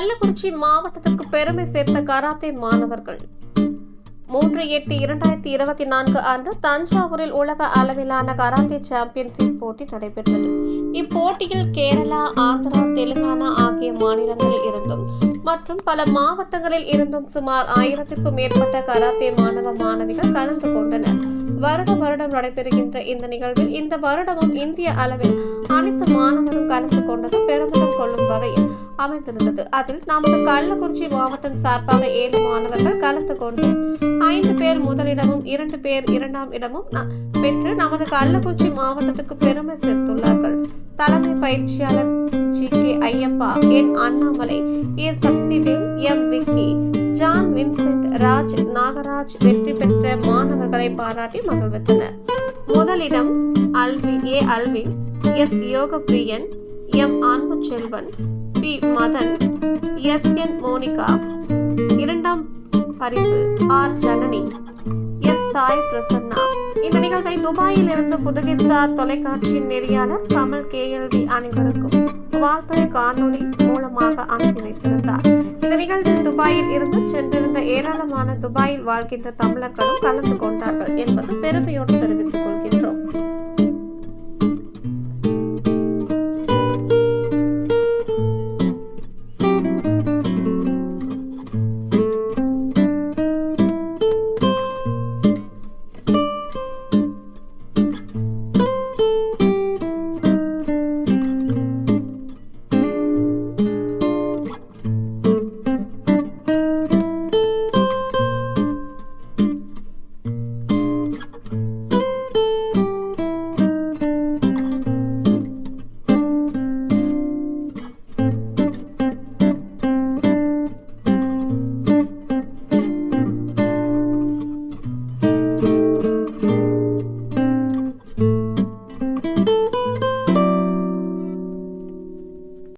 கள்ளக்குறிச்சி மாவட்டத்திற்கு பெருமை சேர்த்த கராத்தே மாணவர்கள். மூன்று எட்டு இரண்டாயிரத்தி இருபத்தி நான்கு அன்று தஞ்சாவூரில் உலக அளவிலான கராத்தே சாம்பியன்ஷிப் போட்டி நடைபெற்றது. இப்போட்டியில் கேரளா ஆந்திரா தெலுங்கானா ஆகிய மாநிலங்களில் இருந்தும் மற்றும் பல மாவட்டங்களில் இருந்தும் சுமார் ஆயிரத்திற்கும் மேற்பட்ட கராத்தே மாணவ மாணவிகள் கலந்து கொண்டனர். வருட வருடம் நடைபெறுகின்ற இந்த நிகழ்வில் இந்த வருடமும் இந்திய அளவில் அனைத்து மாணவரும் கலந்து கொண்டது பெருமிதம் கொள்ளும் வகையில் அமைந்திருந்தது. அதில் நமது கள்ளக்குறிச்சி மாவட்டம் சார்பாக ஏழு மாணவர்கள் கலந்து கொண்டு ஐந்து பேர் முதலிடமும் இரண்டு பேர் இரண்டாம் இடமும் பெற்று நமது கள்ளக்குறிச்சி மாவட்டத்துக்கு பெருமை சேர்த்துள்ளார்கள். தலைமை பயிற்சியாளர் G K Ayyappa N Annamalai A Sakthivel M Vicky John Vincent Raj Nagaraj வெற்றி பெற்ற மாணவர்களை பாராட்டி மகிழ்வித்தனர் முதலிடம் Alvi A Alvin S Yogapriyan M Anbu Selvan P. Madan S. N. Monika இரண்டாம் பரிசு ஆர். ஜனனி எஸ். சாய் பிரசன்னா. இந்த நிகழ்வை துபாயில் இருந்து புதுகை ஸ்டார் தொலைக்காட்சியின் நெறியாளர் கமல் கேஎல்வி அனைவருக்கும் வாழ்த்துறை காணொளி மூலமாக அனுப்பி வைத்திருந்தார். இந்த நிகழ்வில் துபாயில் இருந்து சென்றிருந்த ஏராளமான துபாயில் வாழ்கின்ற தமிழர்களும் கலந்து கொண்டார்கள் என்பது பெருமையோடு